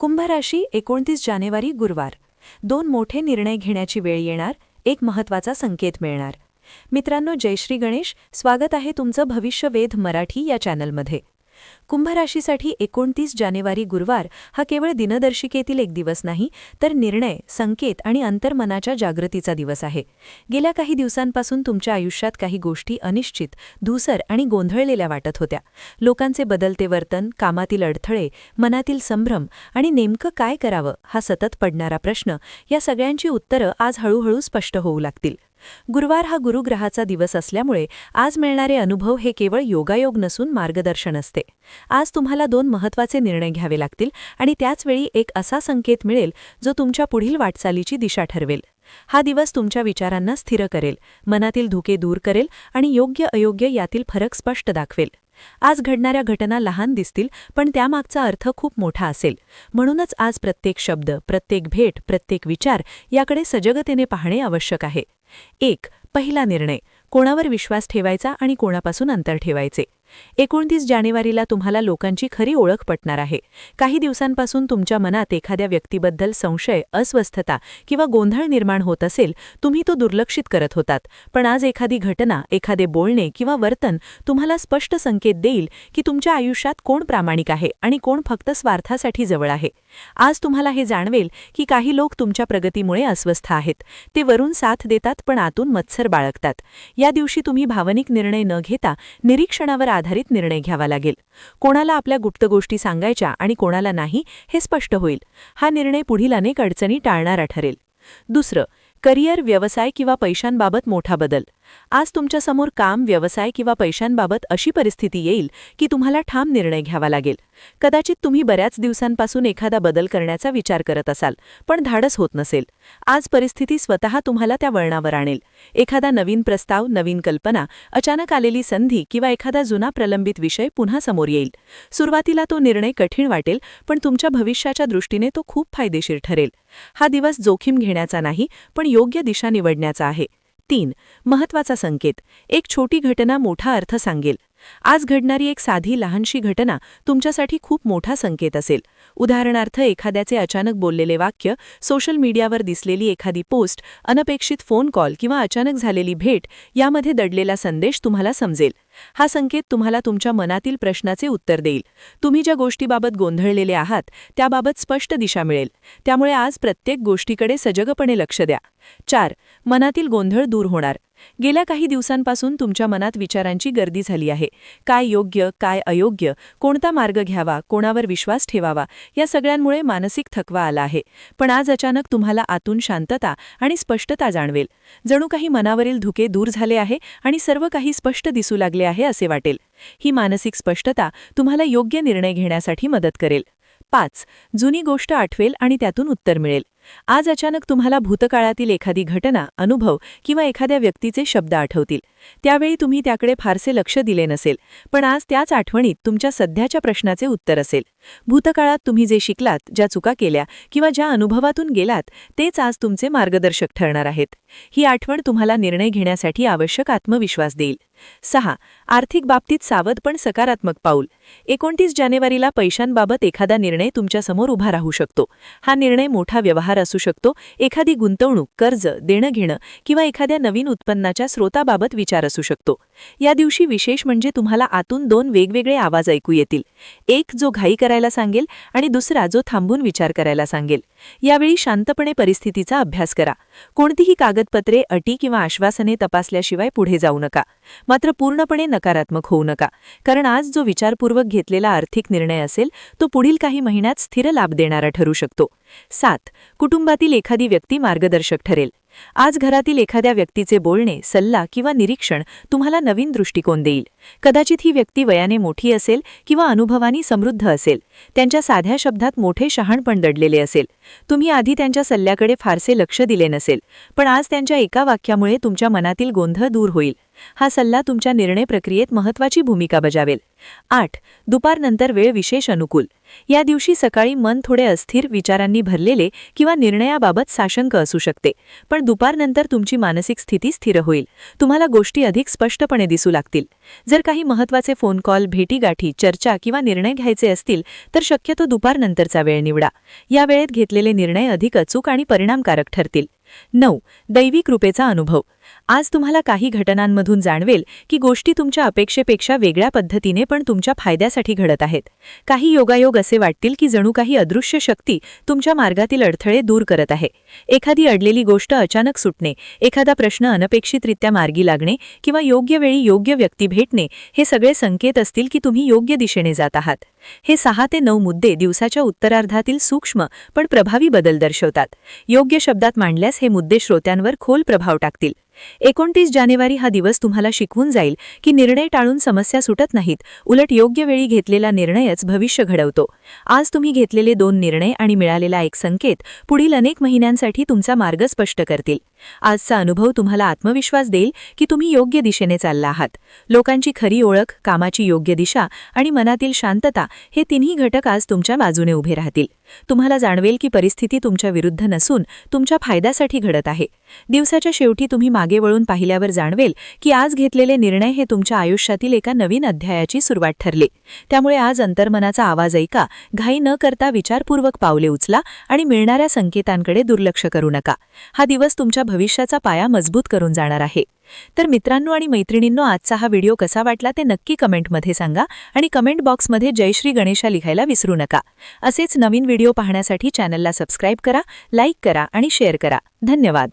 कुंभ राशी एकोणतीस जानेवारी गुरुवार. दोन मोठे निर्णय घेण्याची वेळ येणार एक महत्त्वाचा संकेत मिळणार. मित्रांनो जय श्री गणेश. स्वागत आहे तुमचं भविष्य वेध मराठी या चॅनलमध्ये. कुंभराशीसाठी एकोणतीस जानेवारी गुरुवार हा केवळ दिनदर्शिकेतील एक दिवस नाही तर निर्णय संकेत आणि अंतर्मनाच्या जागृतीचा दिवस आहे. गेल्या काही दिवसांपासून तुमच्या आयुष्यात काही गोष्टी अनिश्चित धूसर आणि गोंधळलेल्या वाटत होत्या. लोकांचे बदलते वर्तन कामातील अडथळे मनातील संभ्रम आणि नेमकं काय करावं हा सतत पडणारा प्रश्न या सगळ्यांची उत्तरं आज हळूहळू स्पष्ट होऊ लागतील. गुरुवार हा गुरुग्रहाचा दिवस असल्यामुळे आज मिळणारे अनुभव हे केवळ योगायोग नसून मार्गदर्शन असते. आज तुम्हाला दोन महत्त्वाचे निर्णय घ्यावे लागतील आणि त्याचवेळी एक असा संकेत मिळेल जो तुमच्या पुढील वाटचालीची दिशा ठरवेल. हा दिवस तुमच्या विचारांना स्थिर करेल मनातील धुके दूर करेल आणि योग्य अयोग्य यातील फरक स्पष्ट दाखवेल. आज घडणाऱ्या घटना लहान दिसतील पण त्यामागचा अर्थ खूप मोठा असेल. म्हणूनच आज प्रत्येक शब्द प्रत्येक भेट प्रत्येक विचार याकडे सजगतेने पाहणे आवश्यक आहे. एक पहिला निर्णय. कोणावर विश्वास ठेवायचा आणि कोणापासून अंतर ठेवायचे? एकोणतीस जानेवारीला तुम्हाला लोकांची खरी ओळख पटणार आहे. काही दिवसांपासून तुमच्या मनात एखाद्या व्यक्तीबद्दल संशय अस्वस्थता किंवा गोंधळ निर्माण होत असेल तुम्ही तो दुर्लक्षित करत होतात. पण आज एखादी घटना एखादे बोलणे किंवा वर्तन तुम्हाला स्पष्ट संकेत देईल की तुमच्या आयुष्यात कोण प्रामाणिक आहे आणि कोण फक्त स्वार्थासाठी जवळ आहे. आज तुम्हाला हे जाणवेल की काही लोक तुमच्या प्रगतीमुळे अस्वस्थ आहेत. ते वरून साथ देतात पण आतून मत्सर बाळगतात. या दिवशी तुम्ही भावनिक निर्णय न घेता निरीक्षणावर आधारित निर्णय घ्यावा लागेल. कोणाला आपल्या गुप्त गोष्टी सांगायच्या आणि कोणाला नाही हे स्पष्ट होईल. हा निर्णय पुढील अनेक अडचणी टाळणारा ठरेल. दुसरं करिअर व्यवसाय किंवा पैशांबाबत मोठा बदल. आज तुमच्यासमोर काम व्यवसाय किंवा पैशांबाबत अशी परिस्थिती येईल की तुम्हाला ठाम निर्णय घ्यावा लागेल. कदाचित तुम्ही बऱ्याच दिवसांपासून एखादा बदल करण्याचा विचार करत असाल पण धाडस होत नसेल. आज परिस्थिती स्वतः तुम्हाला त्या वळणावर आणेल. एखादा नवीन प्रस्ताव नवीन कल्पना अचानक आलेली संधी किंवा एखादा जुना प्रलंबित विषय पुन्हा समोर येईल. सुरुवातीला तो निर्णय कठीण वाटेल पण तुमच्या भविष्याच्या दृष्टीने तो खूप फायदेशीर ठरेल. हा दिवस जोखीम घेण्याचा नाही पण योग्य दिशा निवडण्याचा आहे. तीन महत्त्वाचा संकेत. एक छोटी घटना मोठा अर्थ सांगेल. आज घडणारी एक साधी लहानशी घटना तुमच्यासाठी खूप मोठा संकेत असेल. उदाहरणार्थ एखाद्याचे अचानक बोललेले वाक्य सोशल मीडियावर दिसलेली एखादी पोस्ट अनपेक्षित फोन कॉल किंवा अचानक झालेली भेट यामध्ये दडलेला संदेश तुम्हाला समजेल. हा संकेत तुम्हाला तुमच्या मनातील प्रश्नाचे उत्तर देईल. तुम्ही ज्या गोष्टीबाबत गोंधळलेले आहात त्याबाबत स्पष्ट दिशा मिळेल. त्यामुळे आज प्रत्येक गोष्टीकडे सजगपणे लक्ष द्या. चार मनातील गोंधळ दूर होणार. गेल्या काही दिवसांपासून तुमच्या मनात विचारांची गर्दी झाली आहे. काय योग्य काय अयोग्य कोणता मार्ग घ्यावा कोणावर विश्वास ठेवावा या सगळ्यांमुळे मानसिक थकवा आला आहे. पण आज अचानक तुम्हाला आतून शांतता आणि स्पष्टता जाणवेल. जणू काही मनावरील धुके दूर झाले आहे आणि सर्व काही स्पष्ट दिसू लागले आहे असे वाटेल. ही मानसिक स्पष्टता तुम्हाला योग्य निर्णय घेण्यासाठी मदत करेल. पाच. जुनी गोष्ट आठवेल आणि त्यातून उत्तर मिळेल. आज अचानक तुम्हाला भूतकाळातील एखादी घटना अनुभव किंवा एखाद्या व्यक्तीचे शब्द आठवतील. त्यावेळी तुम्ही त्याकडे फारसे लक्ष दिले नसेल पण आज त्याच आठवणीत तुमच्या सध्याच्या प्रश्नाचे उत्तर असेल. भूतकाळात तुम्ही जे शिकलात ज्या चुका केल्या किंवा ज्या अनुभवातून गेलात तेच आज तुमचे मार्गदर्शक ठरणार आहेत. ही आठवण तुम्हाला निर्णय घेण्यासाठी आवश्यक आत्मविश्वास देईल. सहा. आर्थिक बाबतीत सावध पण सकारात्मक पाऊल. एकोणतीस जानेवारीला पैशांबाबत एखादा निर्णय तुमच्यासमोर उभा राहू शकतो. हा निर्णय मोठा व्यवहार असू शकतो एखादी गुंतवणूक कर्ज देणं घेणं किंवा एखाद्या नवीन उत्पन्नाच्या स्रोताबाबत विचार असू शकतो. या दिवशी विशेष म्हणजे तुम्हाला आतून दोन वेगवेगळे आवाज ऐकू येतील. एक जो घाई करायला सांगेल आणि दुसरा जो थांबून विचार करायला सांगेल. यावेळी शांतपणे परिस्थितीचा अभ्यास करा. कोणतीही कागदपत्रे अटी किंवा आश्वासने तपासल्याशिवाय पुढे जाऊ नका. मात्र पूर्णपणे नकारात्मक होऊ नका. कारण आज जो विचारपूर्वक घेतलेला आर्थिक निर्णय असेल तो पुढील काही महिन्यात स्थिर लाभ देणारा ठरू शकतो. सात कुटुंबातील एखादी व्यक्ती मार्गदर्शक ठरेल. आज घरातील एखाद्या व्यक्तीचे बोलणे सल्ला किंवा निरीक्षण तुम्हाला नवीन दृष्टिकोन देईल. कदाचित ही व्यक्ती वयाने मोठी असेल किंवा अनुभवानी समृद्ध असेल. त्यांच्या साध्या शब्दात मोठे शहाणपण दडलेले असेल. तुम्ही आधी त्यांच्या सल्ल्याकडे फारसे लक्ष दिले नसेल पण आज त्यांच्या एका वाक्यामुळे तुमच्या मनातील गोंधळ दूर होईल. हा सल्ला तुमच्या निर्णय प्रक्रियेत महत्वाची भूमिका बजावेल. आठ दुपारनंतर वेळ विशेष अनुकूल. या दिवशी सकाळी मन थोडे अस्थिर विचारांनी भरलेले किंवा निर्णयाबाबत साशंक असू शकते. पण दुपारनंतर तुमची मानसिक स्थिती स्थिर होईल. तुम्हाला गोष्टी अधिक स्पष्टपणे दिसू लागतील. जर काही महत्त्वाचे फोन कॉल भेटीगाठी चर्चा किंवा निर्णय घ्यायचे असतील तर शक्यतो दुपारनंतरचा वेळ निवडा. या वेळेत घेतलेले निर्णय अधिक अचूक आणि परिणामकारक ठरतील. नऊ. दैवी कृपेचा अनुभव. आज तुम्हाला काही घटनांमधून जाणवेल की गोष्टी तुमच्या अपेक्षेपेक्षा वेगळ्या पद्धतीने पण तुमच्या फायद्यासाठी घडत आहेत. काही योगायोग असे वाटतील की जणू काही अदृश्य शक्ती तुमच्या मार्गातील अडथळे दूर करत आहे. एखादी अडलेली गोष्ट अचानक सुटणे एखादा प्रश्न अनपेक्षितरित्या मार्गी लागणे किंवा योग्य वेळी योग्य व्यक्ती भेटणे हे सगळे संकेत असतील की तुम्ही योग्य दिशेने जात आहात. हे सहा ते नऊ मुद्दे दिवसाच्या उत्तरार्धातील सूक्ष्म पण प्रभावी बदल दर्शवतात. योग्य शब्दात मांडल्यास हे मुद्दे श्रोत्यांवर खोल प्रभाव टाकतील. एकोणतीस जानेवारी हा दिवस तुम्हाला शिकवून जाईल की निर्णय टाळून समस्या सुटत नाहीत. उलट योग्य वेळी घेतलेला निर्णयच भविष्य घडवतो. आज तुम्ही घेतलेले दोन निर्णय आणि मिळालेला एक संकेत पुढील अनेक महिन्यांसाठी तुमचा मार्ग स्पष्ट करतील. आजचा अनुभव तुम्हाला आत्मविश्वास देईल की तुम्ही योग्य दिशेने चालला आहात. लोकांची खरी ओळख कामाची योग्य दिशा आणि मनातील शांतता हे तिन्ही घटक आज तुमच्या बाजूने उभे राहतील. तुम्हाला जाणवेल की परिस्थिती तुमच्या विरुद्ध नसून तुमच्या फायद्यासाठी घडत आहे. दिवसाच्या शेवटी तुम्ही मागे वळून पाहिल्यावर जाणवेल की आज घेतलेले निर्णय हे तुमच्या आयुष्यातील एका नवीन अध्यायाची सुरुवात ठरले. त्यामुळे आज अंतर्मनाचा आवाज ऐका घाई न करता विचारपूर्वक पावले उचला आणि मिळणाऱ्या संकेतांकडे दुर्लक्ष करू नका. हा दिवस तुमच्या भविष्याचा पाया मजबूत करून जाणार आहे. तर मित्रांनो आणि मैत्रिणींनो आजचा हा व्हिडिओ कसा वाटला ते नक्की कमेंटमध्ये सांगा आणि कमेंट बॉक्समध्ये जयश्री गणेशा लिहायला विसरू नका. असेच नवीन व्हिडिओ पाहण्यासाठी चॅनलला सबस्क्राईब करा लाईक करा आणि शेअर करा. धन्यवाद.